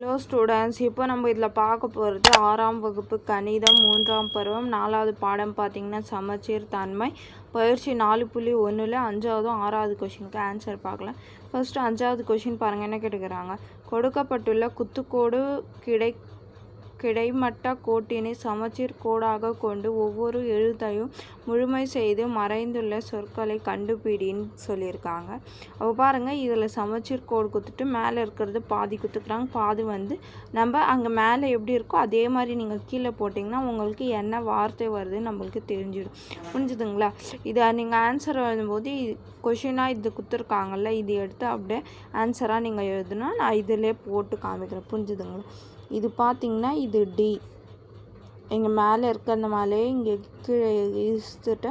Hello students இப்போ நம்ம இதில் பார்க்க போகிறது ஆறாம் வகுப்பு கணிதம் மூன்றாம் பருவம் நாலாவது பாடம் பார்த்தீங்கன்னா சமச்சீர் தன்மை பயிற்சி நாலு புள்ளி ஒன்றில் அஞ்சாவதும் ஆறாவது கொஷினுக்கு ஆன்சர் பார்க்கலாம். ஃபஸ்ட்டு அஞ்சாவது கொஷின் பாருங்கள் என்ன கேட்டுக்கிறாங்க? கொடுக்கப்பட்டுள்ள குத்துக்கோடு கிடை கிடைமட்ட கோட்டினை சமச்சீர் கோடாக கொண்டு ஒவ்வொரு எழுத்தையும் முழுமை செய்து மறைந்துள்ள சொற்களை கண்டுபிடின்னு சொல்லியிருக்காங்க. அப்போ பாருங்கள் இதில் சமச்சீர் கோடு குத்துட்டு மேலே இருக்கிறது பாதி குத்துக்கிறாங்க பாதி வந்து நம்ம அங்கே மேலே எப்படி இருக்கோ அதே மாதிரி நீங்கள் கீழே போட்டிங்கன்னா உங்களுக்கு என்ன வார்த்தை வருதுன்னு நம்மளுக்கு தெரிஞ்சிடும். புரிஞ்சுதுங்களா? இதை நீங்கள் ஆன்சர் எழுதும்போது கொஷினாக இது குத்துருக்காங்கல்ல இது எடுத்து அப்படியே ஆன்சராக நீங்கள் எழுதுனா நான் இதிலே போட்டு காமிக்கிறேன். புரிஞ்சுதுங்களா? இது பார்த்தீங்கன்னா இது டி இங்கே மேலே இருக்க அந்த மேலே இங்கே கீழே இழுத்துட்டு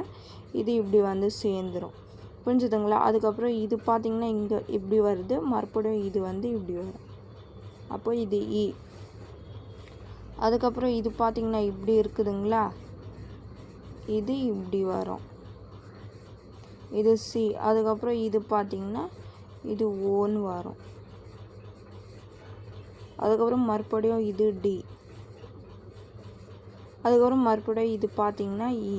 இது இப்படி வந்து சேர்ந்துடும் புரிஞ்சுதுங்களா? அதுக்கப்புறம் இது பார்த்தீங்கன்னா இங்கே இப்படி வருது மறுபடியும் இது வந்து இப்படி வரும். அப்போ இது இ. அதுக்கப்புறம் இது பார்த்தீங்கன்னா இப்படி இருக்குதுங்களா? இது இப்படி வரும். இது சி. அதுக்கப்புறம் இது பார்த்தீங்கன்னா இது ஓன்னு வரும். அதுக்கப்புறம் மறுபடியும் இது டி. அதுக்கப்புறம் மறுபடியும் இது பார்த்தீங்கன்னா இ.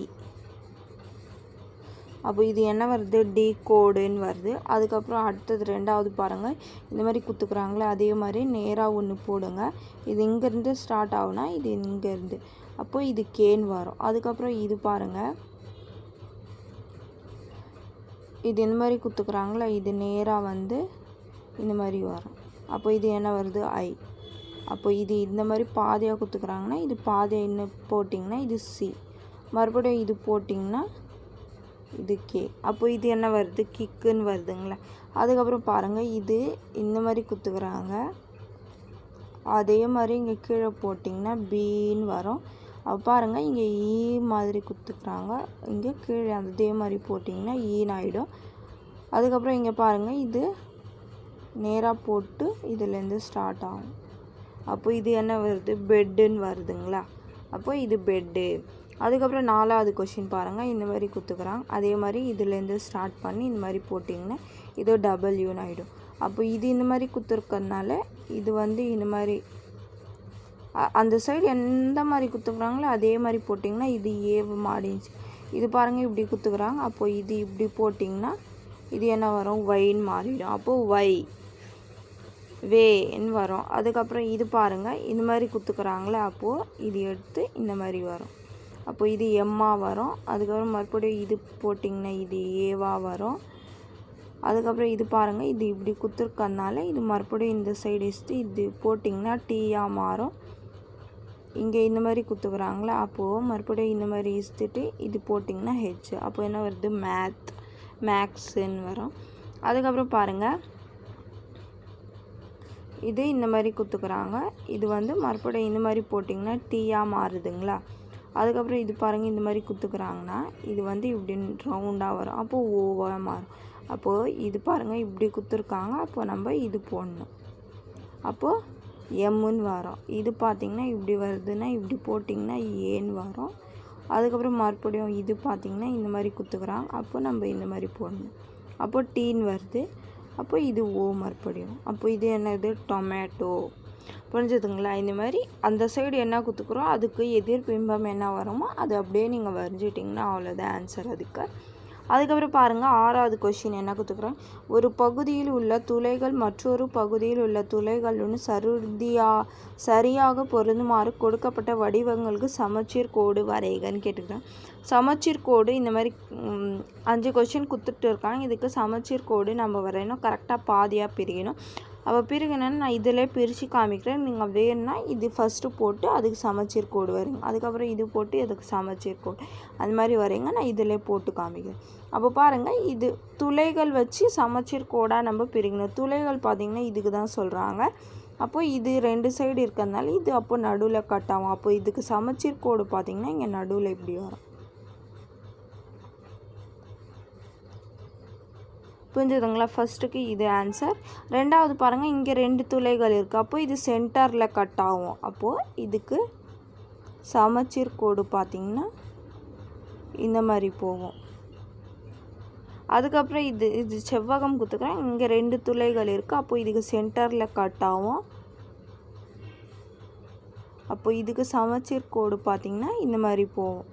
அப்போ இது என்ன வருது? டி கோடுன்னு வருது. அதுக்கப்புறம் அடுத்தது ரெண்டாவது பாருங்கள் இந்த மாதிரி குத்துக்கிறாங்களே அதே மாதிரி நேராக ஒன்று போடுங்க. இது இங்கேருந்து ஸ்டார்ட் ஆகுனா இது இங்கேருந்து. அப்போ இது கேன்னு வரும். அதுக்கப்புறம் இது பாருங்கள் இது இந்த மாதிரி குத்துக்கிறாங்களே இது நேராக வந்து இந்த மாதிரி வரும். அப்போ இது என்ன வருது? ஐ. அப்போ இது இந்த மாதிரி பாதையாக குத்துக்கிறாங்கன்னா இது பாதையை இன்னும் போட்டிங்கன்னா இது சி மறுபடியும் இது போட்டிங்கன்னா இது கே அப்போ இது என்ன வருது? கிக்குன்னு வருதுங்களே. அதுக்கப்புறம் பாருங்கள் இது இந்த மாதிரி குத்துக்கிறாங்க. அதே மாதிரி இங்கே கீழே போட்டிங்கன்னா பீன்னு வரும். அப்போ பாருங்கள் இங்கே ஈ e மாதிரி குத்துக்கிறாங்க. இங்கே கீழே அதே மாதிரி போட்டிங்கன்னா e ஈன்னு ஆகிடும் அதுக்கப்புறம் இங்கே பாருங்கள் இது நேராக போட்டு இதுலேருந்து ஸ்டார்ட் ஆகும். அப்போ இது என்ன வருது? பெட்டுன்னு வருதுங்களா? அப்போ இது பெட்டு. அதுக்கப்புறம் நாலாவது கொஷின் பாருங்கள் இந்த மாதிரி குத்துக்கிறாங்க அதே மாதிரி இதுலேருந்து ஸ்டார்ட் பண்ணி இந்த மாதிரி போட்டிங்கன்னா இது டபுள்யூன்னு ஆகிடும் அப்போ இது இந்த மாதிரி குத்துருக்கறதுனால இது வந்து இந்த மாதிரி அந்த சைடு எந்த மாதிரி குத்துக்கிறாங்களோ அதே மாதிரி போட்டிங்கன்னா இது ஏவு மாடிச்சு இது பாருங்கள் இப்படி குத்துக்கிறாங்க. அப்போது இது இப்படி போட்டிங்கன்னா இது என்ன வரும்? ஒயின்னு மாறிடும். அப்போது ஒய் வேன்னு வரும். அதுக்கப்புறம் இது பாருங்கள் இந்த மாதிரி குத்துக்கிறாங்களே அப்போது இது எடுத்து இந்த மாதிரி வரும். அப்போது இது எம்மா வரும். அதுக்கப்புறம் மறுபடியும் இது போட்டிங்கன்னா இது ஏவா வரும். அதுக்கப்புறம் இது பாருங்கள் இது இப்படி குத்துருக்கறனால இது மறுபடியும் இந்த சைடு இஸ்ட்டு இது போட்டிங்கன்னா டீயாக மாறும். இங்கே இந்த மாதிரி குத்துக்கிறாங்களே அப்போது மறுபடியும் இந்த மாதிரி இஸ்த்துட்டு இது போட்டிங்கன்னா ஹெச் அப்போ என்ன வருது? மேத் மேக்ஸுன்னு வரும். அதுக்கப்புறம் பாருங்கள் இது இந்த மாதிரி குத்துக்கிறாங்க. இது வந்து மறுபடியும் இந்த மாதிரி போட்டிங்கன்னா டீயாக மாறுதுங்களா? அதுக்கப்புறம் இது பாருங்கள் இந்த மாதிரி குத்துக்கிறாங்கன்னா இது வந்து இப்படி ரவுண்டாக வரும். அப்போது ஓவாக மாறும். அப்போது இது பாருங்கள் இப்படி குத்துருக்காங்க. அப்போ நம்ம இது போடணும். அப்போது எம்முன்னு வரும். இது பார்த்திங்கன்னா இப்படி வருதுன்னா இப்படி போட்டிங்கன்னா ஏன்னு வரும். அதுக்கப்புறம் மறுபடியும் இது பார்த்திங்கன்னா இந்த மாதிரி குத்துக்கிறாங்க. அப்போ நம்ம இந்த மாதிரி போடணும். அப்போ டீன்னு வருது. அப்போ இது ஓ மறுபடியும். அப்போ இது என்னது? டொமேட்டோ புரிஞ்சுதுங்களா? இந்த மாதிரி அந்த சைடு என்ன கொடுத்துக்குறோம் அதுக்கு எதிர் பிம்பம் என்ன வருமோ அது அப்படியே நீங்கள் வரைஞ்சிட்டிங்கன்னா அவ்வளோதான் ஆன்சர் அதுக்கு. அதுக்கப்புறம் பாருங்கள் ஆறாவது கொஷின் என்ன கொடுத்துக்கிறேன் ஒரு பகுதியில் உள்ள துளைகள் மற்றொரு பகுதியில் உள்ள துளைகளுடன் சருதியா சரியாக பொருந்துமாறு கொடுக்கப்பட்ட வடிவங்களுக்கு சமச்சீர் கோடு வரைகன்னு கேட்டுக்கிறேன். சமச்சீர் கோடு இந்த மாதிரி அஞ்சு கொஷின் கொடுத்துட்டு இருக்காங்க. இதுக்கு சமச்சீர் கோடு நம்ம வரையணும். கரெக்டாக பாதியாக பிரியணும். அப்போ பிரிக்கணும்னு நான் இதிலே பிரித்து காமிக்கிறேன். நீங்கள் வேணும்னா இது ஃபஸ்ட்டு போட்டு அதுக்கு சமைச்சீர் கோடு வரீங்க அதுக்கப்புறம் இது போட்டு இதுக்கு சமைச்சீர் கோடு. அது மாதிரி வரீங்க நான் இதிலே போட்டு காமிக்கிறேன். அப்போ பாருங்கள் இது துளைகள் வச்சு சமைச்சீர் கோடாக நம்ம பிரிக்கணும். துளைகள் பார்த்திங்கன்னா இதுக்கு தான் சொல்கிறாங்க அப்போ இது ரெண்டு சைடு இருக்கிறதுனால இது அப்போ நடுவில் கட் ஆகும். அப்போ இதுக்கு சமைச்சீர் கோடு பார்த்திங்கன்னா இங்கே நடுவில் இப்படி வரும். புரிஞ்சுதுங்களா? ஃபஸ்ட்டுக்கு இது ஆன்சர் ரெண்டாவது பாருங்கள் இங்கே ரெண்டு துளைகள் இருக்குது அப்போது இது சென்டரில் கட் ஆகும். அப்போது இதுக்கு சமச்சீர் கோடு பார்த்திங்கன்னா இந்த மாதிரி போகும். அதுக்கப்புறம் இது இது செவ்வகம் குத்துக்கிறேன். இங்கே ரெண்டு துளைகள் இருக்குது அப்போது இதுக்கு சென்டரில் கட் ஆகும். அப்போ இதுக்கு சமச்சீர் கோடு பார்த்திங்கன்னா இந்த மாதிரி போகும்.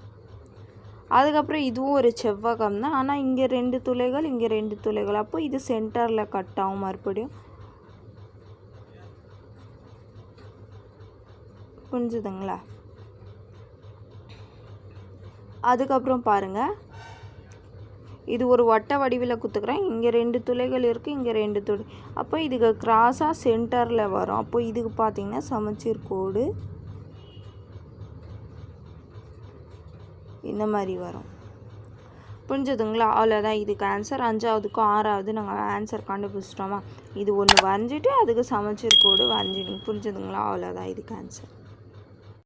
அதுக்கப்புறம் இதுவும் ஒரு செவ்வகம் தான். ஆனால் இங்கே ரெண்டு துளைகள் இங்கே ரெண்டு துளைகள். அப்போ இது சென்டரில் கட் ஆகும் மறுபடியும். புரிஞ்சுதுங்களா? அதுக்கப்புறம் பாருங்கள் இது ஒரு வட்ட வடிவில் குத்துக்கிறேன். இங்கே ரெண்டு துளைகள் இருக்குது இங்கே ரெண்டு துளை. அப்போ இதுக்கு கிராஸாக சென்டரில் வரும். அப்போ இதுக்கு பார்த்தீங்கன்னா சமச்சீர் கோடு. இந்த மாதிரி வரும். புரிஞ்சுதுங்களா? அவ்வளோதான் இதுக்கு ஆன்சர் அஞ்சாவதுக்கும் ஆறாவது நாங்கள் ஆன்சர் கண்டுபிடிச்சிட்டோமா? இது ஒன்று வரைஞ்சிட்டு அதுக்கு சமைச்சர் கோடு வரைஞ்சிடுங்க. புரிஞ்சதுங்களா? அவ்வளோதான் இதுக்கு ஆன்சர்